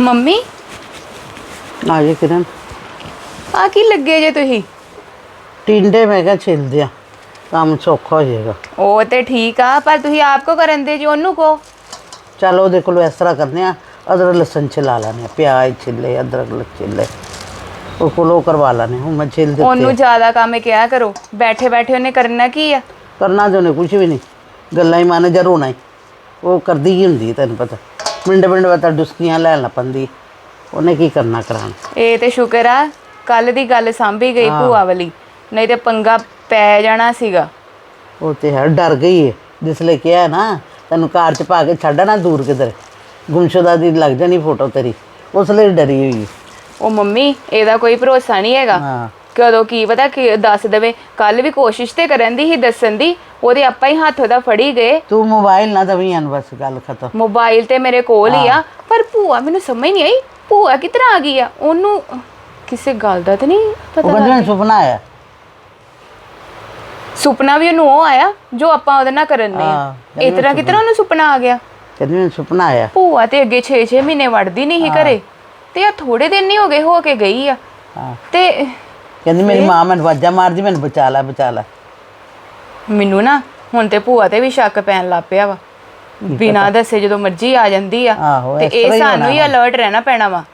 Mummy ਆ ਜੇ ਕਿਰਨ ਆ ਕੀ ਲੱਗੇ ਜੇ ਤੁਸੀਂ ਟਿੰਡੇ ਮੈਂ ਕਿਹਾ ਛਿਲਦੇ ਆ ਕੰਮ ਸੌਖਾ ਹੋ ਜਾਏਗਾ ਉਹ ਤੇ ਠੀਕ ਆ ਪਰ ਤੁਸੀਂ ਆਪ ਕੋ ਕਰਨ ਦੇ ਜੀ ਉਹਨੂੰ ਕੋ ਚਲ ਉਹਦੇ ਕੋਲ ਇਸ ਤਰ੍ਹਾਂ ਕਰਨੇ ਆ ਅਦਰਕ ਲਸਣ ਛਿਲਾ ਲੈਣੇ ਆ ਪਿਆਜ਼ ਛਿੱਲੇ ਅਦਰਕ ਲਸਣ ਛਿੱਲੇ ਉਹ ਕੋਲ ਉਹ ਕਰਵਾ ਲੈਣੇ ਹੁਣ ਮੈਂ ਛਿਲ ਦਿੱਤੇ ਉਹਨੂੰ ਜ਼ਿਆਦਾ ਕੰਮ ਕਿਹਾ ਕਰੋ ਬੈਠੇ ਬੈਠੇ ਉਹਨੇ ਕਰਨਾ ਕੀ ਆ ਕਰਨਾ ਤੇ ਉਹਨੇ ਕੁਝ ਵੀ ਨਹੀਂ ਗੱਲਾਂ ਹੀ ਮਾਨੇ ਜਾਂ ਰੋਣਾ ਹੀ ਉਹ ਕਰਦੀ ਹੀ ਹੁੰਦੀ ਹੈ ਤੈਨੂੰ ਪਤਾ ਮਿੰਟ ਮਿੰਟ ਬਾਅਦ ਤਾਂ ਡੁਸਕੀਆਂ ਲੈਣ ਲੱਪੰਦੀ ਉਹਨੇ ਕੀ ਕਰਨਾ ਕਰਾਉਣਾ? ਇਹ ਤੇ ਸ਼ੁਕਰ ਆ ਕੱਲ ਦੀ ਗੱਲ ਸਾਂਭੀ ਗਈ ਭੂਆ ਵਾਲੀ ਨਹੀਂ ਤੇ ਪੰਗਾ ਪੈ ਜਾਣਾ ਸੀਗਾ। ਉਹ ਤੇ ਹੈ ਡਰ ਗਈ ਹੈ ਜਿਸ ਲਈ ਕਿਹਾ ਨਾ ਤੈਨੂੰ ਕਾਰ 'ਚ ਪਾ ਕੇ ਛੱਡਣਾ ਦੂਰ ਕਿਧਰ। ਗੁੰਮਸ਼ੁਦਾ ਦੀ ਲੱਗ ਜਾਣੀ ਫੋਟੋ ਤੇਰੀ। ਉਸ ਲਈ ਡਰੀ ਹੋਈ। ਉਹ ਮੰਮੀ ਇਹਦਾ ਕੋਈ ਭਰੋਸਾ ਨਹੀਂ ਹੈਗਾ। ਹਾਂ। ਕਦੋਂ ਕੀ ਪਤਾ ਕਿ ਦੱਸ ਦੇਵੇ। ਕੱਲ ਵੀ ਕੋਸ਼ਿਸ਼ ਤੇ ਕਰਨ ਦੀ ਹੀ ਦੱਸਣ ਦੀ ਉਹਦੇ ਆਪਾਂ ਹੀ ਹੱਥ ਉਹਦਾ ਫੜੀ ਗਏ। ਤੂੰ ਮੋਬਾਈਲ ਨਾ ਦਵੀਂ ਹਨ ਬਸ ਗੱਲ ਖਤਮ। ਮੋਬਾਈਲ ਤੇ ਮੇਰੇ ਕੋਲ ਹੀ ਆ ਪਰ ਭੂਆ ਮੈਨੂੰ ਸਮਝ ਨਹੀਂ ਆਈ ਭੂਆ ਕਿਤਨਾ ਆ ਗਈ ਆ? ਉਹਨੂੰ ਕਿਸੇ ਗੱਲ ਦਾ ਤਾਂ ਨਹੀਂ ਉਹ ਪਤਾ ਕਹਿੰਦੇ ਮੈਨੂੰ ਸੁਪਨਾ ਆਇਆ। ਸੁਪਨਾ ਵੀ ਉਹਨੂੰ ਉਹ ਆਇਆ ਜੋ ਆਪਾਂ ਉਹਦੇ ਨਾਲ ਕਰਨ ਨੇ ਹਾਂ, ਇਸ ਤਰ੍ਹਾਂ ਕਿਤਨਾ ਉਹਨੂੰ ਸੁਪਨਾ ਆ ਗਿਆ? ਕਹਿੰਦੀ ਮੈਨੂੰ ਸੁਪਨਾ ਆਇਆ। ਭੂਆ ਤੇ ਅੱਗੇ 6-6 ਮਹੀਨੇ ਵੜਦੀ ਨਹੀਂ ਸੀ ਘਰੇ ਤੇ ਆ ਥੋੜੇ ਦਿਨ ਨਹੀਂ ਹੋ ਗਏ ਹੋ ਕੇ ਗਈ ਆ। ਹਾਂ। ਤੇ ਕਹਿੰਦੀ ਮੇਰੀ ਮਾਂ ਮੈਨੂੰ ਵਾਜਾ ਮਾਰਦੀ ਮੈਨੂੰ ਬਚਾ ਲੈ ਬਚਾ ਲੈ। ਮੈਨੂੰ ਨਾ ਹੁਣ ਤੇ ਭੂਆ ਤੇ ਵੀ ਸ਼ੱਕ ਪੈਣ ਲੱਗ ਪਿਆ ਵਾ। ਬਿਨਾਂ ਦੱਸੇ ਜਦੋਂ ਮਰਜ਼ੀ ਆ ਜਾਂਦੀ ਆ। ਆਹੋ, ਤੇ ਇਸ ਇਹ ਹੀ ਸਾਨੂੰ ਹੀ ਹੋਣਾ ਅਲਰਟ ਰਹਿਣਾ ਪੈਣਾ ਵਾ।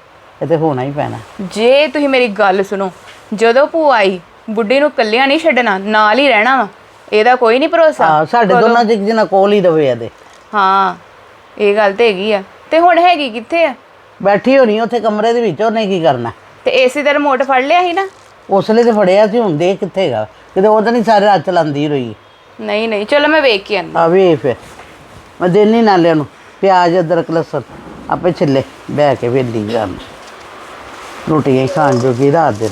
ਇਹ ਤੇ ਹੋਣਾ ਹੀ ਪੈਣਾ। ਜੇ ਤੁਸੀਂ ਮੇਰੀ ਗੱਲ ਸੁਣੋ ਜਦੋਂ ਭੂਆ ਆਈ ਬੁੱਢੀ ਨੂੰ ਕੱਲਿਆਂ ਨਹੀਂ ਛੱਡਣਾ ਨਾਲ ਹੀ ਰਹਿਣਾ ਵਾ। ਇਹਦਾ ਕੋਈ ਨਹੀਂ ਭਰੋਸਾ। ਹਾਂ ਸਾਡੇ ਦੋਨਾਂ ਚ ਇੱਕ ਜਣਾ ਕੋਲ ਹੀ ਰਵੇ ਇਹਦੇ। ਹਾਂ ਇਹ ਗੱਲ ਤੇ ਹੈਗੀ ਆ। ਤੇ ਹੁਣ ਹੈਗੀ ਕਿੱਥੇ ਆ? ਬੈਠੀ ਹੋਣੀ ਉੱਥੇ ਕਮਰੇ ਦੇ ਵਿੱਚ ਉਹਨੇ ਕੀ ਕਰਨਾ? ਤੇ ਏਸੀ ਦਾ ਰਿਮੋਟ ਫੜ ਲਿਆ ਸੀ ਨਾ? ਉਸ ਲਈ ਤੇ ਫੜਿਆ ਸੀ ਹੁਣ ਦੇ ਕਿੱਥੇ ਹੈਗਾ। ਕਿਤੇ ਉਹ ਤਾਂ ਨਹੀਂ ਸਾਰੇ ਰਾਤ ਚਲਾਉਂਦੀ ਰਹੀ। ਨਹੀਂ ਨਹੀਂ ਚਲੋ ਮੈਂ ਵੇਖ ਕੇ ਆਂਦੀ ਆ ਵੇ ਫਿਰ। ਮੈਂ ਦੇਣੀ ਨਾਲਿਆਂ ਨੂੰ ਪਿਆਜ਼ ਅਦਰਕ ਲਸਣ। ਆਪੇ ਛਿੱਲੇ ਬਹਿ ਕੇ ਵੇਲੀ ਜਾਣ। ਰੋਟੀ ਹੀ ਖਾਣ ਜੋਗੀ ਰਾਤ ਦੇ।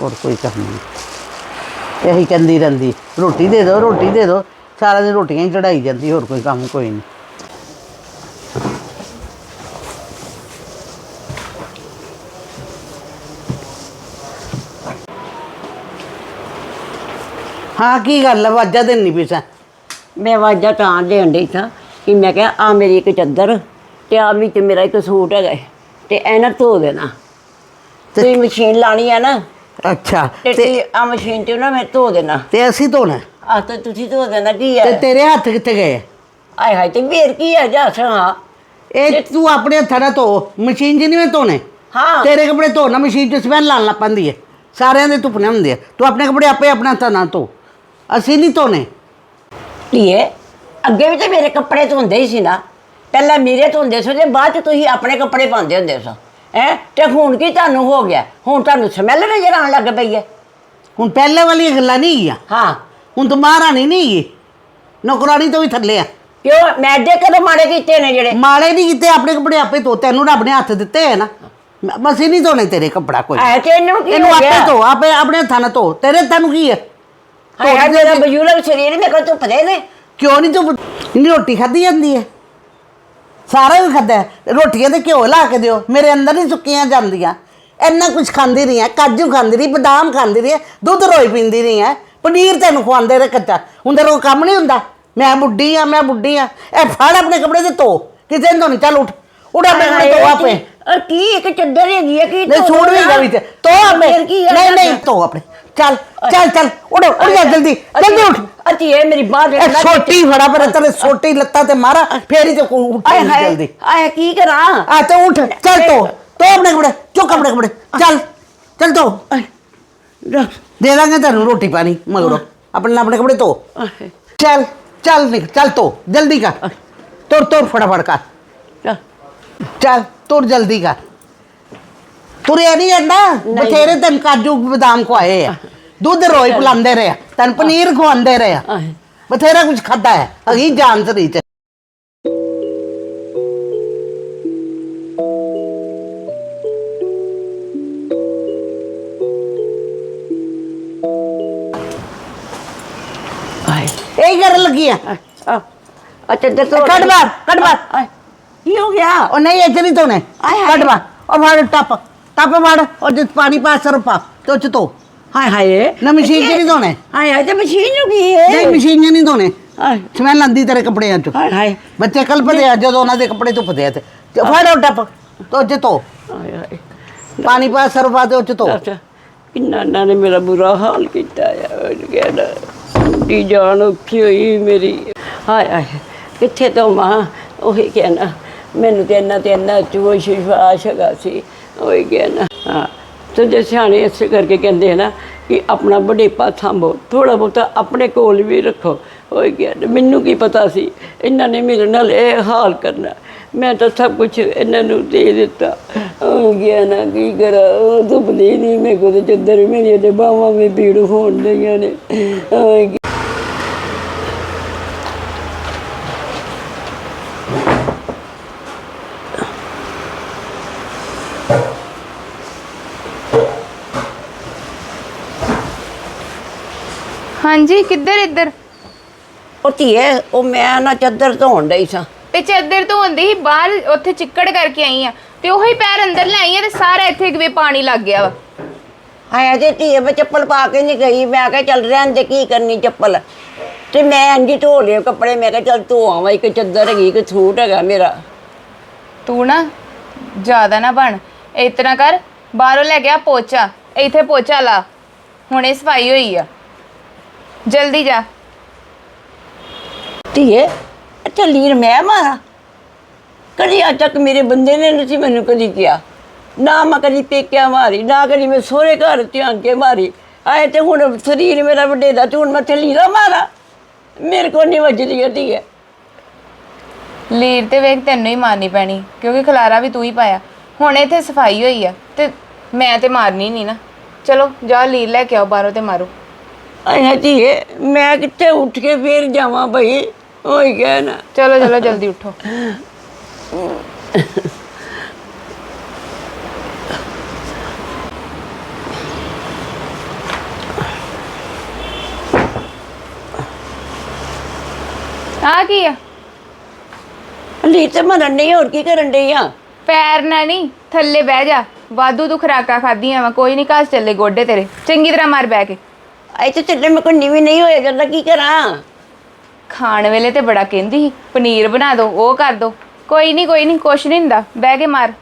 ਹੋਰ ਕੋਈ ਕੰਮ ਨਹੀਂ। ਇਹੀ ਕਹਿੰਦੀ ਰਹਿੰਦੀ ਰੋਟੀ ਦੇ ਦਿਓ ਰੋਟੀ ਦੇ ਦਿਓ ਸਾਰਾ ਦਿਨ ਰੋਟੀਆਂ ਹੀ ਚੜਾਈ ਜਾਂਦੀ ਹੋਰ ਕੋਈ ਕੰਮ ਕੋਈ ਨਹੀਂ। ਹਾਂ ਕੀ ਗੱਲ ਹੈ ਵਾਜਾ ਦੇਣੀ ਪਿਸਾ ਮੈਂ ਆਵਾਜ਼ਾਂ ਤਾਂ ਦੇਣ ਡਈ ਸਾਂ ਕਿ ਮੈਂ ਕਿਹਾ ਆ ਮੇਰੀ ਇੱਕ ਚੱਦਰ ਤੇ ਆ ਵਿੱਚ ਮੇਰਾ ਇੱਕ ਸੂਟ ਹੈਗਾ ਏ, ਤੇ ਇਹਨਾਂ ਧੋ ਦੇਣਾ। ਤੁਸੀਂ ਮਸ਼ੀਨ ਲਾਣੀ ਆ ਨਾ ਅੱਛਾ ਤੇ ਤੇ ਤੁਸੀਂ ਆ ਮਸ਼ੀਨ ਤੇ ਨਾ ਮੈਂ ਧੋ ਦੇਣਾ। ਤੇ ਅਸੀਂ ਧੋਣਾ ਆ ਤਾਂ ਤੁਸੀਂ ਧੋ ਦੇਣਾ ਕੀ ਤੇ ਹੈ ਤੇਰੇ ਹੱਥ ਕਿੱਥੇ ਗਏ? ਆਏ ਹਾਏ ਤੇ ਵੀਰ ਕੀ ਹੈ ਜਾ ਸਾਂ? ਇਹ ਤੂੰ ਆਪਣੇ ਹੱਥਾਂ ਨਾਲ ਧੋ ਮਸ਼ੀਨ 'ਚ ਨਹੀਂ ਮੈਂ ਧੋਣੇ। ਹਾਂ। ਤੇਰੇ ਕੱਪੜੇ ਧੋਣਾ ਮਸ਼ੀਨ 'ਚ ਸਮੈਲ ਲਾਣ ਲੱਗ ਪੈਂਦੀ ਹੈ। ਸਾਰਿਆਂ ਦੇ ਧੁੱਪਨੇ ਹੁੰਦੇ ਆ। ਤੂੰ ਆਪਣੇ ਕੱਪੜੇ ਆਪੇ ਆਪਣੇ ਹੱਥਾਂ ਨਾਲ ਧੋ। ਅਸੀਂ ਨਹੀਂ ਧੋਣੇ। ਧੀਏ ਅੱਗੇ ਵੀ ਤੇ ਮੇਰੇ ਕੱਪੜੇ ਧੋਂਦੇ ਹੀ ਸੀ ਨਾ। ਪਹਿਲਾਂ ਮੇਰੇ ਧੋਂਦੇ ਸੀ ਤੇ ਬਾਅਦ ਚ ਤੁਸੀਂ ਆਪਣੇ ਕੱਪੜੇ ਪਾਉਂਦੇ ਹੁੰਦੇ ਸੋ। ਹੈ? ਤੇ ਹੁਣ ਕੀ ਤੁਹਾਨੂੰ ਹੋ ਗਿਆ? ਹੁਣ ਤੁਹਾਨੂੰ ਸਮੈਲ ਨਜ਼ਰ ਆਉਣ ਲੱਗ ਪਈ ਹੈ। ਹੁਣ ਪਹਿਲੇ ਵਾਲੀਆਂ ਗੱਲਾਂ ਨਹੀਂ ਗਈਆਂ ਹਾਂ। ਹੁਣ ਤੂੰ ਮਹਾਰਾਣੀ ਨਹੀਂ ਗਈ ਨੌਕਰਾਣੀ ਤੋਂ ਵੀ ਥੱਲੇ ਆ। ਕਿਉਂ? ਮੈਂ ਅੱਡੇ ਕਦੋਂ ਮਾੜੇ ਕੀਤੇ ਨੇ ਜਿਹੜੇ? ਮਾੜੇ ਨਹੀਂ ਕੀਤੇ ਆਪਣੇ ਕੱਪੜੇ ਆਪੇ ਧੋ ਤੈਨੂੰ ਰੱਬ ਨੇ ਹੱਥ ਦਿੱਤੇ ਹੈ ਨਾ। ਮ- ਅਸੀਂ ਨਹੀਂ ਧੋਣੇ ਤੇਰੇ ਕੱਪੜਾ ਕੋਈ। ਐ ਤੇ ਇਹਨੂੰ ਕੀ ਇਹਨੂੰ ਹੋ ਆਪੇ ਗਿਆ? ਧੋ ਆਪੇ ਆਪਣੇ ਹੱਥਾਂ ਨਾਲ ਧੋ। ਤੇਰੇ ਤੈਨੂੰ ਕੀ ਹੈ? ਹਾਏ ਹਾਏ ਮੇਰਾ ਬਜ਼ੁਰਗ ਸਰੀਰ ਮੇਰੇ ਕੋਲ ਧੁੱਪਦੇ ਨੇ ਕਿਉਂ ਨਹੀਂ ਤੂੰ ਇੰਨੀ ਰੋਟੀ ਖਾਧੀ ਜਾਂਦੀ ਹੈ। ਸਾਰਾ ਹੀ ਖਾਧਾ ਹੈ। ਰੋਟੀਆਂ ਤੇ ਘਿਓ ਲਾ ਕੇ ਦਿਓ। ਮੇਰੇ ਅੰਦਰ ਨਹੀਂ ਸੁੱਕੀਆਂ ਜਾਂਦੀਆਂ। ਇੰਨਾ ਕੁਝ ਖਾਂਦੀ ਰਹੀ ਹੈ। ਕਾਜੂ ਖਾਂਦੀ ਰਹੀ ਬਦਾਮ ਖਾਂਦੀ ਰਹੀ ਹੈ। ਦੁੱਧ ਰੋਈ ਪੀਂਦੀ ਰਹੀ ਹੈ। ਪਨੀਰ ਤੈਨੂੰ ਖਵਾਉਂਦੇ ਰਹੇ ਕੱਚਾ। ਹੁਣ ਤੇਰੇ ਕੰਮ ਨਹੀਂ ਹੁੰਦਾ। ਮੈਂ ਬੁੱਢੀ ਆ ਮੈਂ ਬੁੱਢੀ ਆ ਇਹ ਫੜ ਆਪਣੇ ਕੱਪੜੇ ਤੇ ਧੋ। ਕਿਸੇ ਨੂੰ ਨਹੀਂ ਚੱਲ ਉੱਠ। ਆਪਣੇ ਕੱਪੜੇ ਧੋ ਆਪੇ। ਔਰ ਕੀ ਇੱਕ ਚੱਦਰ ਹੈਗੀ ਹੈ ਕੀ ਨਹੀਂ ਧੋ ਛੋੜ ਵੀ ਦੇਣਾ? ਗਿਆ ਵਿੱਚ। ਧੋ ਆਪੇ। ਫਿਰ ਕੀ ਹੈ ਨਹੀਂ ਨਹੀਂ ਧੋ ਆਪਣੇ। ਚੱਲ ਚੱਲ ਚੱਲ ਉੱਠ ਉੱਠ ਜਾ ਜਲਦੀ ਜਲਦੀ ਉੱਠ। ਅਤੀ ਇਹ ਮੇਰੀ ਬਾਹ ਦੇ ਇਹ ਛੋਟੀ ਫੜਾ ਪਰ ਤੇਰੇ ਛੋਟੀ ਲੱਤਾਂ ਤੇ ਮਾਰਾ ਫੇਰ ਹੀ ਤੇ ਉੱਠੀ ਜਲਦੀ। ਆਏ ਕੀ ਕਰਾਂ? ਆ ਤੇ ਉੱਠ ਚੱਲ ਤੋ ਤੋ ਆਪਣੇ ਕੱਪੜੇ ਚੁੱਕ ਆਪਣੇ ਕੱਪੜੇ ਚੱਲ ਚੱਲ ਤੋ। ਦੇ ਦਾਂਗੇ ਤੈਨੂੰ ਰੋਟੀ ਪਾਣੀ ਮਗਰੋਂ। ਆਪਣੇ ਆਪਣੇ ਕੱਪੜੇ ਧੋ। ਚੱਲ ਚੱਲ ਨਿਕ ਚੱਲ ਤੋ ਜਲਦੀ ਕਰ। ਤੁਰ ਤੁਰ ਫਟਾਫਟ ਕਰ। ਚੱਲ ਤੁਰ ਜਲਦੀ ਕਰ। ਤੁਰਿਆ ਨਹੀਂ ਜਾਂਦਾ। ਬਥੇਰੇ ਤੈਨੂੰ ਕਾਜੂ ਬਦਾਮ ਖਵਾਏ ਆ। ਦੁੱਧ ਰੋਈ ਪਿਲਾਉਂਦੇ ਰਹੇ ਆ, ਤੈਨੂੰ ਪਨੀਰ ਖਵਾਉਂਦੇ ਰਹੇ ਆ। ਬਥੇਰਾ ਕੁਝ ਖਾਦਾ ਹੈ। ਅਗੀ ਜਾਨ ਸਰੀ ਚ। ਆਏ। ਇਹੀ ਕਰਨ ਲੱਗੀ ਆ। ਆ ਚੱਦਰ ਤੋਂ ਕੱਢ ਬਾਹਰ, ਕੱਢ ਬਾਹਰ। ਆਏ, ਕੀ ਹੋ ਗਿਆ? ਉਹ ਨਹੀਂ ਇੱਥੇ ਨਹੀਂ ਧੋਣੇ। ਆਏ ਹਾਏ। ਕੱਢ ਬਾ ਉਹ ਫੜ ਟੱਪ। ਉਹ ਜਿਸ ਪਾਣੀ ਪਾ ਸਰਫ ਪਾ ਤੇ ਉਹ ਚ ਧੋ। ਹਾਏ ਹਾਏ। ਨਾ ਮਸ਼ੀਨ 'ਚ ਨਹੀਂ ਧੋਣੇ? ਹਾਏ ਹਾਏ ਤੇ ਮਸ਼ੀਨ ਨੂੰ ਕੀ ਹੈ ਨਹੀਂ ਮਸ਼ੀਨ 'ਚ ਨਹੀਂ ਧੋਣੇ। ਹਾਏ। ਸਮੈਲ ਆਂਦੀ ਤੇਰੇ ਕੱਪੜਿਆਂ 'ਚ। ਹਾਏ ਹਾਏ। ਬੱਚੇ ਕਲਪਦੇ ਆ ਜਦੋਂ ਉਹਨਾਂ ਦੇ ਕੱਪੜੇ ਧੁੱਪਦੇ ਆ ਤੇ। ਤੇ ਫੜ ਉਹ ਟੱਪ ਤੋ ਧੋ। ਆਏ ਹਾਏ। ਪਾਣੀ ਪਾ ਸਰਫ ਪਾ ਦੇ ਉੱਚ ਧੋ। ਅੱਛਾ ਕਿੰਨਾ ਇਹਨਾਂ ਨੇ ਮੇਰਾ ਬੁਰਾ ਹਾਲ ਕੀਤਾ ਆ ਉਹ ਕਹਿੰਦਾ। ਟੀ ਜਾਨ ਔਖੀ ਹੋਈ ਮੇਰੀ। ਹਾਏ ਹਾਏ ਕਿੱਥੇ ਤੋਂ ਮਾਂ ਉਹੀ ਕਹਿਣਾ ਮੈਨੂੰ ਤੇ ਇਹਨਾਂ ਤੇ ਇੰਨਾ ਚੋਸ਼ ਵਿਸ਼ਵਾਸ ਹੈਗਾ ਸੀ। ਹੋ ਗਿਆ ਨਾ। ਹਾਂ। ਤੇ ਜੇ ਸਿਆਣੇ ਇਸੇ ਕਰਕੇ ਕਹਿੰਦੇ ਹੈ ਨਾ ਕਿ ਆਪਣਾ ਬੜੇਪਾ ਥੰਭੋ ਥੋੜਾ ਬਹੁਤਾ ਆਪਣੇ ਕੋਲ ਵੀ ਰੱਖੋ ਹੋ ਗਿਆ ਮੈਨੂੰ ਕੀ ਪਤਾ ਸੀ, ਇਹਨਾਂ ਨੇ ਮੇਰੇ ਨਾਲ ਇਹ ਹਾਲ ਕਰਨਾ। ਮੈਂ ਤਾਂ ਸਭ ਕੁਝ ਇਹਨਾਂ ਨੂੰ ਦੇ ਦਿੱਤਾ। ਹੋ ਗਿਆ ਨਾ, ਕੀ ਕਰਾਂ? ਉਹ ਦੁਬਲੀ ਨਹੀਂ ਮੈਂ ਕੋਲ ਚੱਦਰ ਮੇਰੀ ਦੇ ਬਾਹਾਂ ਵਿੱਚ ਪੀੜ ਹੋਣ ਲਈਆਂ ਨੇ। ਉਹ ਹਾਂਜੀ ਕਿੱਧਰ ਇੱਧਰ? ਉਹ ਧੀਏ ਉਹ ਮੈਂ ਨਾ ਚੱਦਰ ਧੋਣ ਡਈ ਸਾਂ। ਤੇ ਚੱਦਰ ਤੋਂ ਹੁੰਦੀ ਸੀ ਬਾਹਰ ਉੱਥੇ ਚਿੱਕੜ ਕਰਕੇ ਆਈ ਆ। ਤੇ ਉਹੀ ਪੈਰ ਅੰਦਰ ਲੈ ਆਈ ਆ ਤੇ ਸਾਰਾ ਇੱਥੇ ਕਿਵੇਂ ਪਾਣੀ ਲੱਗ ਗਿਆ ਵਾ। ਆਇਆ ਤੇ ਧੀਏ ਮੈਂ ਚੱਪਲ ਪਾ ਕੇ ਨਹੀਂ ਗਈ। ਮੈਂ ਕਿਹਾ ਚੱਲ ਰਹਿਣ ਦੇ ਕੀ ਕਰਨੀ ਚੱਪਲ? ਤੇ ਮੈਂ ਅੰਜੀ ਧੋ ਲਏ ਕੱਪੜੇ। ਮੈਂ ਕਿਹਾ ਚੱਲ ਧੋ ਆਵਾਂ ਇੱਕ ਚੱਦਰ ਹੈਗੀ ਇੱਕ ਸੂਟ ਹੈਗਾ ਮੇਰਾ। ਤੂੰ ਨਾ ਜ਼ਿਆਦਾ ਨਾ ਬਣ। ਇਸ ਤਰ੍ਹਾਂ ਕਰ ਬਾਹਰੋਂ ਲੈ ਗਿਆ ਪੋਚਾ। ਇੱਥੇ ਪੋਚਾ ਲਾ। ਹੁਣੇ ਸਫ਼ਾਈ ਹੋਈ ਆ। ਜਲਦੀ ਜਾ। ਧੀਏ ਅੱਛਾ ਲੀਰ ਮੈਂ ਮਾਰਾ। ਕਦੀ ਅੱਜ ਤੱਕ ਮੇਰੇ ਬੰਦੇ ਨੇ ਨਹੀਂ ਸੀ ਮੈਨੂੰ ਕਦੀ ਕਿਹਾ। ਨਾ ਮੈਂ ਕਦੀ ਪੇਕਿਆ ਮਾਰੀ ਨਾ ਕਦੀ ਮੈਂ ਸਹੁਰੇ ਘਰ ਧਿਆਨ ਕੇ ਮਾਰੀ। ਆਏ ਤੇ ਹੁਣ ਸਰੀਰ ਮੇਰਾ ਵੱਡੇ ਦਾ ਤੇ ਹੁਣ ਮੈਂ ਤੇ ਲੀਰਾ ਮਾਰਾ। ਮੇਰੇ ਕੋਲ ਨਹੀਂ ਵੱਜਦੀ ਧੀਏ। ਲੀਰ ਤੇ ਵੇਖ ਤੈਨੂੰ ਹੀ ਮਾਰਨੀ ਪੈਣੀ ਕਿਉਂਕਿ ਖਲਾਰਾ ਵੀ ਤੂੰ ਹੀ ਪਾਇਆ। ਹੁਣ ਇੱਥੇ ਸਫ਼ਾਈ ਹੋਈ ਆ ਤੇ ਮੈਂ ਤੇ ਮਾਰਨੀ ਨਹੀਂ ਨਾ। ਚਲੋ ਜਾ ਲੀਰ ਲੈ ਕੇ ਆਓ ਬਾਹਰੋਂ ਤੇ ਮਾਰੋ। ਆਏ ਧੀਏ ਮੈਂ ਕਿੱਥੇ ਉੱਠ ਕੇ ਫੇਰ ਜਾਵਾਂ ਭਈ ਉਹੀ ਕਹਿਣਾ ਚਲੋ ਚਲੋ ਜਲਦੀ ਉਠੋ ਆ ਕੀ ਆ ਲੀ ਤੇ ਮਰਨ ਨਹੀਂ ਹੋਰ ਕੀ ਕਰਨ ਡਈ ਆ ਪੈਰ ਨਾ ਨਹੀਂ ਥੱਲੇ ਬਹਿ ਜਾ ਵਾਧੂ ਤੂੰ ਖਰਾਕਾ ਖਾਧੀਆਂ ਵਾ ਕੋਈ ਨਹੀਂ ਘਰ ਚੱਲੇ ਗੋਡੇ ਤੇਰੇ ਚੰਗੀ ਤਰ੍ਹਾਂ ਮਾਰ ਬਹਿ ਕੇ ਤੇ ਚੱਲੇ ਮੈਂ ਕੋਈ ਨੀਵੀਂ ਨਹੀਂ ਹੋਇਆ ਜਾਂਦਾ ਕੀ ਕਰਾਂ? ਖਾਣ ਵੇਲੇ ਤੇ ਬੜਾ ਕਹਿੰਦੀ ਸੀ ਪਨੀਰ ਬਣਾ ਦੋ ਉਹ ਕਰ ਦੋ। ਕੋਈ ਨਹੀਂ ਕੋਈ ਨਹੀਂ ਕੁਛ ਨਹੀਂ ਹੁੰਦਾ ਬਹਿ ਕੇ ਮਾਰ।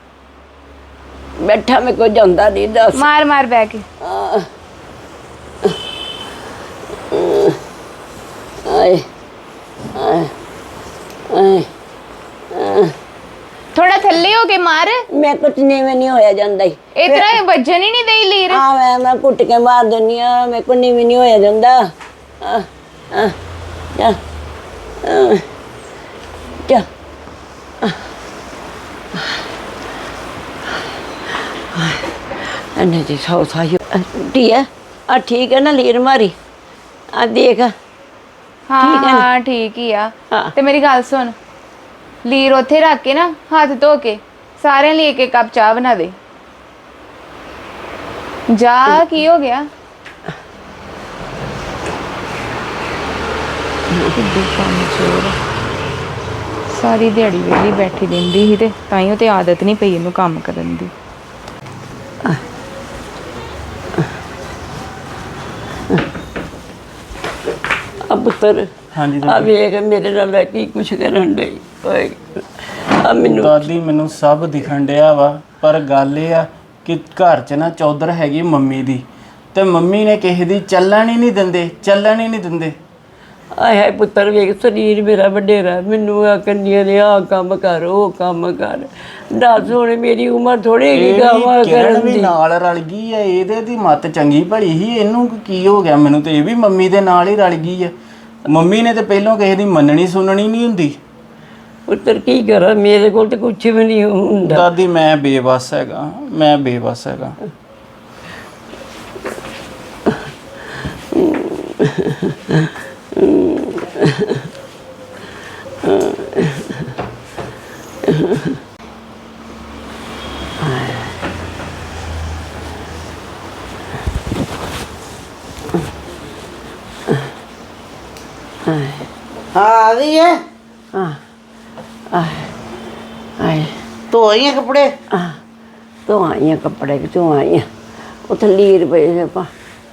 ਬੈਠਾ ਮੈਂ ਕੋਈ ਜਾਂਦਾ ਨਹੀਂ ਦੱਸ। ਮਾਰ ਮਾਰ ਬਹਿ ਕੇ। ਆਹ। ਆਏ ਆਏ ਆਏ। ਥੋੜਾ ਥੱਲੇ ਹੋ ਕੇ ਮਾਰ। ਮੈਂ ਕੁਝ ਨੀਵੇਂ ਨਹੀਂ ਹੋਇਆ ਜਾਂਦਾ ਈ। ਇਤਨਾ ਵੱਜਣ ਹੀ ਨਹੀਂ ਦੇਈ ਲੀਰ। ਆ ਮੈਂ ਮੈਂ ਕੁੱਟ ਕੇ ਮਾਰ ਦਿੰਨੀ ਆ ਮੈਂ ਕੋਈ ਨੀਵੇਂ ਨਹੀਂ ਹੋਇਆ ਜਾਂਦਾ। ਆ ਆ ਜਾ ਆ, ਜਾ। ਅੰਨੇ ਜੀ ਸੌ ਸਾਈ ਟੀਆ ਆ ਠੀਕ ਹੈ ਨਾ ਲੀਰ ਮਾਰੀ? ਆ ਦੇਖ। ਹਾਂ ਠੀਕ ਹੈ? ਹਾਂ ਠੀਕ ਹੀ ਆ। ਹਾਂ। ਤੇ ਮੇਰੀ ਗੱਲ ਸੁਣ। ਲੀਰ ਉੱਥੇ ਰੱਖ ਕੇ ਨਾ ਹੱਥ ਧੋ ਕੇ ਸਾਰਿਆਂ ਲਈ ਇੱਕ ਇੱਕ ਕੱਪ ਚਾਹ ਬਣਾ ਦੇ। ਜਾ, ਕੀ ਹੋ ਗਿਆ? ਸਾਰੀ ਦਿਹਾੜੀ ਵੇਲੀ ਬੈਠੀ ਰਹਿੰਦੀ ਸੀ ਤੇ ਤਾਈਓ ਤੇ ਆਦਤ ਨਹੀਂ ਪਈ ਇਹਨੂੰ ਕੰਮ ਕਰਨ ਦੀ। ਪੁੱਤਰ। ਹਾਂਜੀ ਆ ਵੇਖ ਮੇਰੇ ਨਾਲ ਲੈ ਕੀ ਕੁਛ ਕਰਨ ਡਈ। ਓਏ ਆ ਮੈਨੂੰ ਦਾਦੀ ਮੈਨੂੰ ਸਭ ਦਿਖਣ ਡਿਆ ਵਾ ਪਰ ਗੱਲ ਇਹ ਆ ਕਿ ਘਰ 'ਚ ਨਾ ਚੌਧਰ ਹੈਗੀ ਮੰਮੀ ਦੀ ਤੇ ਮੰਮੀ ਨੇ ਕਿਸੇ ਦੀ ਚੱਲਣ ਹੀ ਨਹੀਂ ਦਿੰਦੇ ਚੱਲਣ ਹੀ ਨਹੀਂ ਦਿੰਦੇ। ਆਏ ਹਾਏ ਪੁੱਤਰ ਵੇਖ ਸਰੀਰ ਮੇਰਾ ਵੱਡੇਰਾ ਮੈਨੂੰ ਆ ਕੰਨੀਆਂ ਨੇ ਆ ਕੰਮ ਕਰ ਉਹ ਕੰਮ ਕਰ। ਦੱਸ ਹੁਣ ਮੇਰੀ ਉਮਰ ਥੋੜੀ ਵੀ ਗਾਵਾਂ ਕਿਰਨ ਕਰਨ ਵੀ ਦੀ। ਨਾਲ ਰਲ ਗਈ ਆ ਇਹਦੇ ਦੀ ਮੱਤ ਚੰਗੀ ਭਲੀ ਸੀ ਇਹਨੂੰ ਕੀ ਹੋ ਗਿਆ? ਮੈਨੂੰ ਤੇ ਇਹ ਵੀ ਮੰਮੀ ਦੇ ਨਾਲ ਹੀ ਰਲ ਗਈ ਆ। ਮੰਮੀ ਨੇ ਤੇ ਪਹਿਲਾਂ ਕਿਸੇ ਦੀ ਮੰਨਣੀ ਸੁਣਨੀ ਨਹੀਂ ਹੁੰਦੀ। ਪੁੱਤਰ ਕੀ ਕਰਾਂ ਮੇਰੇ ਕੋਲ ਤੇ ਕੁਝ ਵੀ ਨਹੀਂ ਹੁੰਦਾ। ਦਾਦੀ ਮੈਂ ਬੇਵਸ ਹੈਗਾ ਮੈਂ ਬੇਵਸ ਹੈਗਾ। ਹਾਂ ਆ ਗਈ ਹੈ। ਹਾਂ ਆਏ ਆਏ। ਧੋ ਆਈਆਂ ਕੱਪੜੇ? ਆ ਤੂੰ ਆਈਆਂ ਕੱਪੜੇ ਤੂੰ ਆਈਆਂ। ਉੱਥੇ ਲੀਰ ਪਏ ਸੀ ਪਾ-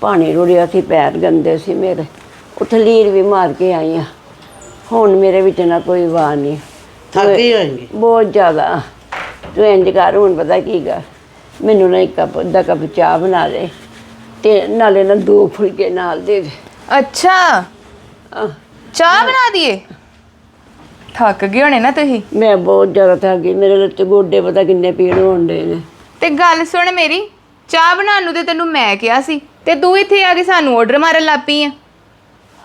ਪਾਣੀ ਰੁੜਿਆ ਸੀ ਪੈਰ ਗੰਦੇ ਸੀ ਮੇਰੇ। ਉੱਥੇ ਲੀਰ ਵੀ ਮਾਰ ਕੇ ਆਈਆਂ। ਹੁਣ ਮੇਰੇ ਵਿੱਚ ਨਾ ਕੋਈ ਵਾਰ ਨਹੀਂ। ਥੱਕ ਗਈ ਹੋਏਗੀ? ਬਹੁਤ ਜ਼ਿਆਦਾ। ਤੂੰ ਇੰਜ ਕਰ ਹੁਣ ਪਤਾ ਕੀ ਕਰ। ਮੈਨੂੰ ਨਾ ਇੱਕ ਕੱਪ ਅੱਧਾ ਕੱਪ ਚਾਹ ਬਣਾ ਦੇ। ਤੇ ਨਾਲੇ ਨਾ ਦੋ ਫੁਲਕੇ ਨਾਲ ਦੇ ਦੇ। ਅੱਛਾ। ਆਹ, ਚਾਹ ਬਣਾ ਦਈਏ? ਥੱਕ ਗਏ ਹੋਣੇ ਨਾ ਤੁਸੀਂ? ਮੈਂ ਬਹੁਤ ਜ਼ਿਆਦਾ ਥੱਕ ਗਈ ਮੇਰੇ ਲੱਤੇ ਗੋਡੇ ਪਤਾ ਕਿੰਨੇ ਪੀੜ ਹੋਣ ਡੇ ਨੇ। ਤੇ ਗੱਲ ਸੁਣ ਮੇਰੀ ਚਾਹ ਬਣਾਉਣ ਨੂੰ ਤੇ ਤੈਨੂੰ ਮੈਂ ਕਿਹਾ ਸੀ ਤੇ ਤੂੰ ਇੱਥੇ ਆ ਕੇ ਸਾਨੂੰ ਆਰਡਰ ਮਾਰਨ ਲੱਗ ਪਈ ਆ।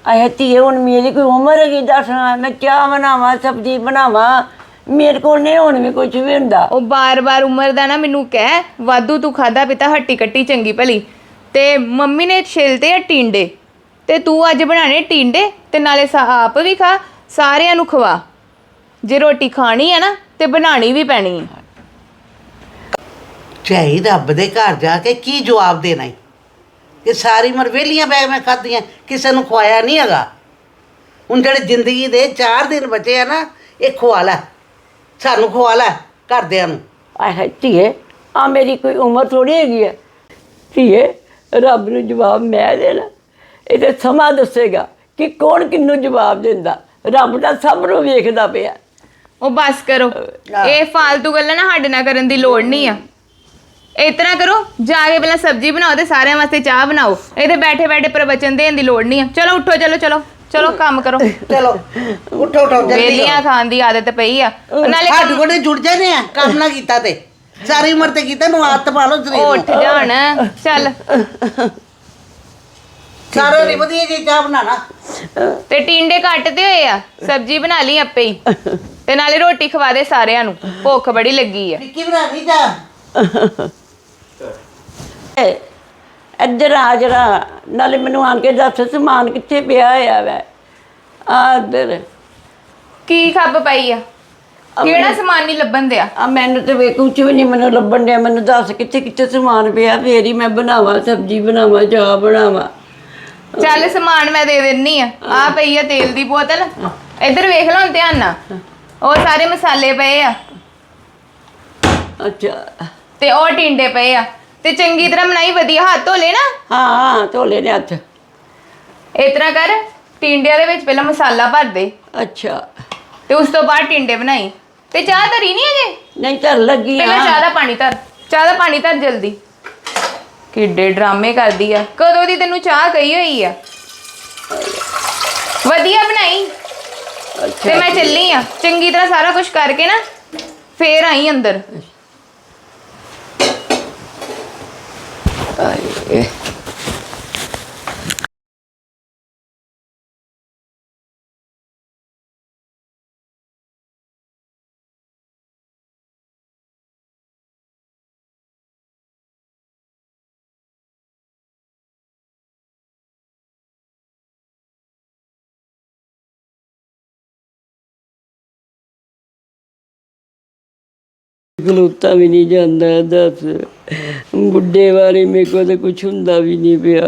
ਆਏ ਧੀਏ ਹੁਣ ਮੇਰੀ ਕੋਈ ਉਮਰ ਹੈਗੀ ਦੱਸਣਾ ਮੈਂ ਚਾਹ ਬਣਾਵਾਂ ਸਬਜ਼ੀ ਬਣਾਵਾਂ ਮੇਰੇ ਕੋਲ ਨਹੀਂ ਹੁਣ ਵੀ ਕੁਝ ਵੀ ਹੁੰਦਾ। ਉਹ ਬਾਰ-ਬਾਰ ਉਮਰ ਦਾ ਨਾ ਮੈਨੂੰ ਕਹਿ ਵਾਧੂ ਤੂੰ ਖਾਦਾ ਪਿਤਾ ਹੱਟੀ ਕੱਟੀ ਚੰਗੀ ਭਲੀ ਤੇ ਮੰਮੀ ਨੇ ਛਿਲਤੇ ਆ ਟਿੰਡੇ ਤੇ ਤੂੰ ਅੱਜ ਬਣਾਣੇ ਟਿੰਡੇ ਤੇ ਨਾਲੇ ਸਾ- ਆਪ ਵੀ ਖਾ ਸਾਰਿਆਂ ਨੂੰ ਖਵਾ। ਜੇ ਰੋਟੀ ਖਾਣੀ ਹੈ ਨਾ ਤੇ ਬਣਾਣੀ ਵੀ ਪੈਣੀ ਹੈ ਝਾਈ ਰੱਬ ਦੇ ਘਰ ਜਾ ਕੇ ਕੀ ਜਵਾਬ ਦੇਣਾ ਈ? ਕਿ ਸਾਰੀ ਉਮਰ ਵਿਹਲੀਆਂ ਬੈਗ ਮੈਂ ਖਾਧੀਆਂ ਕਿਸੇ ਨੂੰ ਖਵਾਇਆ ਨਹੀਂ ਹੈਗਾ। ਹੁਣ ਜਿਹੜੇ ਜ਼ਿੰਦਗੀ ਦੇ 4 ਦਿਨ ਬਚੇ ਆ ਨਾ ਇਹ ਖਵਾ ਲੈ। ਸਾਨੂੰ ਖਵਾ ਲੈ ਘਰਦਿਆਂ ਨੂੰ। ਆਏ ਧੀਏ ਆ ਮੇਰੀ ਕੋਈ ਉਮਰ ਥੋੜੀ ਹੈਗੀ ਹੈ ਧੀਏ ਰੱਬ ਨੂੰ ਜਵਾਬ ਮੈਂ ਦੇਣਾ। ਇਹ ਤੇ ਸਮਾਂ ਦੱਸੇਗਾ ਕਿ ਕੌਣ ਕਿੰਨੂੰ ਜਵਾਬ ਦਿੰਦਾ। ਰੱਬ ਤਾਂ ਸਭ ਨੂੰ ਵੇਖਦਾ ਪਿਆ। ਉਹ ਬਸ ਕਰੋ। ਇਹ ਫਾਲਤੂ ਗੱਲਾਂ ਨਾ ਸਾਡੇ ਨਾਲ ਕਰਨ ਦੀ ਲੋੜ ਨਹੀਂ ਆ। ਇਤਨਾ ਕਰੋ ਜਾ ਕੇ ਪਹਿਲਾਂ ਸਬਜ਼ੀ ਬਣਾਓ ਤੇ ਸਾਰਿਆਂ ਵਾਸਤੇ ਚਾਹ ਬਣਾਓ। ਇਹਦੇ ਬੈਠੇ ਬੈਠੇ ਪ੍ਰਵਚਨ ਦੇਣ ਦੀ ਲੋੜ ਨਹੀਂ ਆ। ਚਲੋ ਉੱਠੋ ਚਲੋ ਚਲੋ। ਚਲੋ ਕੰਮ ਕਰੋ। ਚਲੋ ਉੱਠੋ ਉੱਠੋ ਜਲਦੀ ਵੇਲੀਆਂ ਖਾਣ ਦੀ ਆਦਤ ਪਈ ਆ। ਨਾਲੇ ਸਾਡੇ ਕੋਲ ਜੁੜ ਜਾਣੇ ਆ ਕੰਮ ਨਾ ਕੀਤਾ ਤੇ। ਸਾਰੀ ਉਮਰ ਤੇ ਕੀਤਾ ਨੂੰ ਆਦਤ ਪਾ ਲਓ ਨੂੰ। ਉੱਠ ਜਾਣ। ਚੱਲ। ਸਾਰੇ ਨਹੀਂ ਵਧੀਆ ਜੀ ਚਾਹ ਬਣਾਣਾ ਤੇ ਟਿੰਡੇ ਕੱਟਦੇ ਹੋਏ ਆ ਸਬਜ਼ੀ ਬਣਾ ਲਈ ਆਪੇ ਹੀ। ਤੇ ਨਾਲੇ ਰੋਟੀ ਖਵਾ ਦੇ ਸਾਰਿਆਂ ਨੂੰ ਭੁੱਖ ਬੜੀ ਲੱਗੀ ਆ। ਵਿੱਕੀ ਬਣਾ ਲਈ ਚਾਹ ਏ, ਇੱਧਰ ਆ ਜਰਾ ਨਾਲੇ ਮੈਨੂੰ ਆਣ ਕੇ ਦੱਸ ਸਮਾਨ ਕਿੱਥੇ ਪਿਆ ਹੋਇਆ ਵੈ? ਆ ਇੱਧਰ। ਕੀ ਖੱਬ ਪਈ ਆ? ਕਿਹੜਾ ਸਮਾਨ ਨਹੀਂ ਲੱਭਣ ਦਿਆ? ਆ ਮੈਨੂੰ ਤੇ ਵੇ ਕੁਝ ਵੀ ਨਹੀਂ ਮੈਨੂੰ ਲੱਭਣ ਡਿਆ ਮੈਨੂੰ ਦੱਸ ਕਿੱਥੇ ਕਿੱਥੇ ਸਮਾਨ ਪਿਆ ਫੇਰ ਹੀ ਮੈਂ ਬਣਾਵਾਂ ਸਬਜ਼ੀ ਬਣਾਵਾਂ ਚਾਹ ਬਣਾਵਾਂ। ਚੱਲ ਸਮਾਨ ਮੈਂ ਦੇ ਦਿੰਨੀ ਆ। ਆ ਪਈ ਆ ਤੇਲ ਦੀ ਬੋਤਲ। ਇੱਧਰ ਵੇਖ ਲਓ ਹੁਣ ਧਿਆਨ ਨਾਲ। ਉਹ ਸਾਰੇ ਮਸਾਲੇ ਪਏ ਆ। ਅੱਛਾ। ਤੇ ਉਹ ਟਿੰਡੇ ਪਏ ਆ। ਤੇ ਚੰਗੀ ਤਰ੍ਹਾਂ ਬਣਾਈ ਵਧੀਆ ਹੱਥ ਧੋ ਲੈ ਨਾ। ਹਾਂ ਹਾਂ ਨੇ ਹੱਥ। ਇਸ ਤਰ੍ਹਾਂ ਕਰ ਟਿੰਡਿਆਂ ਦੇ ਵਿੱਚ ਪਹਿਲਾਂ ਮਸਾਲਾ ਭਰ ਦੇ। ਅੱਛਾ। ਤੇ ਉਸ ਤੋਂ ਬਾਅਦ ਟਿੰਡੇ ਬਣਾਈ। ਤੇ ਚਾਹ ਧਰੀ ਨਹੀਂ ਅਜੇ? ਨਹੀਂ ਧਰ ਲੱਗੀ ਪਹਿਲਾਂ ਆ ਚਾਹ ਦਾ ਪਾਣੀ ਧਰ। ਚਾਹ ਦਾ ਪਾਣੀ ਧਰ ਜਲਦੀ। ਕਿੱਡੇ ਡਰਾਮੇ ਕਰਦੀ ਆ। ਕਦੋਂ ਦੀ ਤੈਨੂੰ ਚਾਹ ਕਹੀ ਹੋਈ ਆ? ਵਧੀਆ ਬਣਾਈ। ਤੇ ਮੈਂ ਚੱਲੀ ਆ। ਚੰਗੀ ਤਰ੍ਹਾਂ ਸਾਰਾ ਕੁਝ ਕਰਕੇ ਨਾ ਫੇਰ ਆਈ ਅੰਦਰ। ਆਏ। ਖਲੋਤਾ ਵੀ ਨਹੀਂ ਜਾਂਦਾ, ਦੱਸ। ਬੁੱਢੇ ਵਾਰੇ ਮੇਰੇ ਕੋਲ ਤਾਂ ਕੁਝ ਹੁੰਦਾ ਵੀ ਨਹੀਂ ਪਿਆ।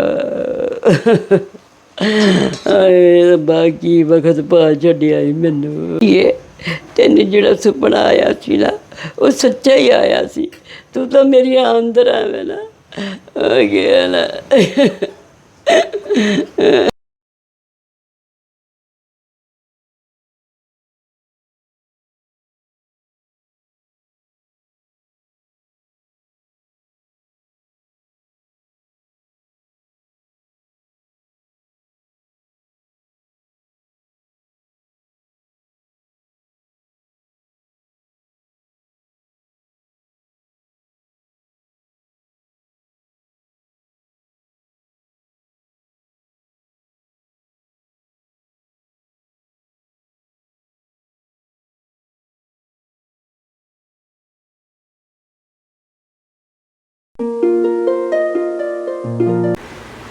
ਆਏ ਰੱਬਾ ਵਕਤ ਪਾ ਛੱਡਿਆ ਈ ਮੈਨੂੰ। ਇਹ ਤੈਨੂੰ ਜਿਹੜਾ ਸੁਪਨਾ ਆਇਆ ਸੀ ਨਾ, ਉਹ ਸੱਚਾ ਹੀ ਆਇਆ ਸੀ। ਤੂੰ ਤਾਂ ਮੇਰੀ ਅੰਦਰ ਆਵੇਂ ਨਾ ਆ ਗਿਆ ਨਾ।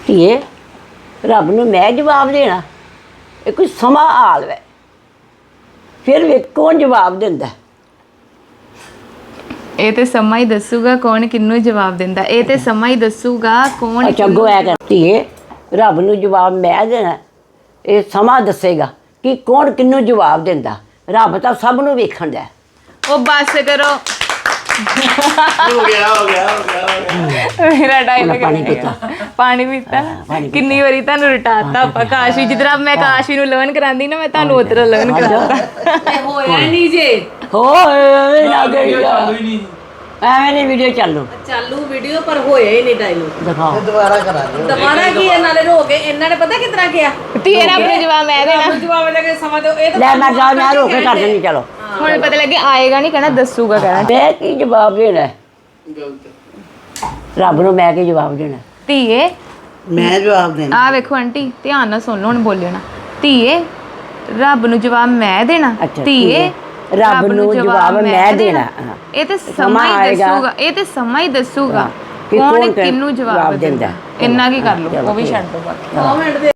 ਧੀਏ ਰੱਬ ਨੂੰ ਮੈਂ ਜਵਾਬ ਦੇਣਾ ਇਹ ਕੋਈ ਸਮਾਂ ਆਲ ਵੈ। ਫਿਰ ਵੇ ਕੌਣ ਜਵਾਬ ਦਿੰਦਾ? ਇਹ ਤੇ ਸਮਾਂ ਹੀ ਦੱਸੂਗਾ ਕੌਣ ਕਿੰਨੂੰ ਜਵਾਬ ਦਿੰਦਾ ਇਹ ਤੇ ਸਮਾਂ ਹੀ ਦੱਸੂਗਾ ਕੌਣ ਅੱਛਾ ਅੱਗੋਂ ਐ ਕਰ ਧੀਏ ਰੱਬ ਨੂੰ ਜਵਾਬ ਮੈਂ ਦੇਣਾ ਇਹ ਸਮਾਂ ਦੱਸੇਗਾ ਕਿ ਕੌਣ ਕਿੰਨੂੰ ਜਵਾਬ ਦਿੰਦਾ। ਰੱਬ ਤਾਂ ਸਭ ਨੂੰ ਵੇਖਣ ਦਾ ਉਹ ਬਸ ਕਰੋ। ਹੋ ਗਿਆ ਹੋ ਗਿਆ ਹੋ ਗਿਆ ਹੋ ਗਿਆ ਮੇਰਾ ਡਾਇਲੌਗ ਪਾਣੀ ਪੀਤਾ। ਪਾਣੀ ਪੀਤਾ ਪਾਣੀ ਕਿੰਨੀ ਵਾਰੀ ਤੁਹਾਨੂੰ ਰਟਾਤਾ ਆਪਾਂ? ਕਾਸ਼ੀ ਜਿੱਦਾਂ ਮੈਂ ਕਾਸ਼ੀ ਨੂੰ ਲਰਨ ਕਰਾਂਦੀ ਨਾ ਮੈਂ ਤੁਹਾਨੂੰ ਉਧਰ ਲਰਨ ਕਰਾਤਾ। ਹੋਇਆ ਨਹੀਂ ਜੇ। ਹੋਏ ਨਾ ਗਈ ਚਾਲੂ ਹੀ ਨਹੀਂ। ਐਵੇਂ ਨਹੀਂ ਵੀਡੀਓ ਚੱਲੂ। ਚਾਲੂ ਵੀਡੀਓ ਪਰ ਹੋਇਆ ਹੀ ਨਹੀਂ ਡਾਇਲੋਗ ਦਿਖਾਓ। ਦੁਬਾਰਾ ਕਰਾਂਗੇ। ਦੁਬਾਰਾ ਕੀ ਇਹ ਨਾਲੇ ਰੋ ਕੇ ਇਹਨਾਂ ਨੇ ਪਤਾ ਕਿਤਨਾ ਕਿਹਾ? ਧੀਏ ਨਾ ਆਪਣੇ ਜਵਾਬ ਮੈਂ ਦੇਣਾ। ਜਵਾਬ ਲੱਗੇ ਸਮਾਂ ਤੇ ਇਹ ਤਾਂ ਲੈ ਮੈਂ ਜਾ ਮੈਂ ਰੋ ਕੇ ਕਰ ਦਿੰਦੀ ਚਲੋ। ਹੁਣ ਪਤਾ ਲੱਗੇ ਆਏਗਾ ਨਹੀਂ ਕਹਿਣਾ ਦੱਸੂਗਾ ਕਹਿਣਾ ਮੈਂ ਕੀ ਜਵਾਬ ਦੇਣਾ ਹੈ? ਗਲਤ ਰੱਬ ਨੂੰ ਮੈਂ ਕੀ ਜਵਾਬ ਦੇਣਾ ਹੈ? ਧੀਏ ਮੈਂ ਜਵਾਬ ਦੇਣਾ ਆ ਵੇਖੋ ਆਂਟੀ ਧਿਆਨ ਨਾਲ ਸੁਣ ਲਓ ਹੁਣ ਬੋਲਿਓ ਨਾ ਧੀਏ ਰੱਬ ਨੂੰ ਜਵਾਬ ਮੈਂ ਦੇਣਾ ਅੱਛਾ, ਧੀਏ ਧੀਏ, ਰੱਬ ਨੂੰ ਜਵਾਬ ਮੈਂ ਦੇਣਾ। ਹਾਂ। ਇਹ ਤੇ ਸਮਾਂ ਸਮਾਂ ਹੀ ਆਏਗਾ। ਦੱਸੂਗਾ ਇਹ ਤੇ ਸਮਾਂ ਹੀ ਦੱਸੂਗਾ ਕਿ ਕੌਣ ਕੌਣ ਕਿਹਨੂੰ ਜਵਾਬ ਜਵਾਬ ਦਿੰਦਾ। ਦਿੰਦਾ ਇੰਨਾ ਕੀ ਕਰ ਲਓ ਚਲੋ, ਉਹ ਵੀ ਠੀਕ। ਛੱਡ ਦੋ ਬਾਕੀ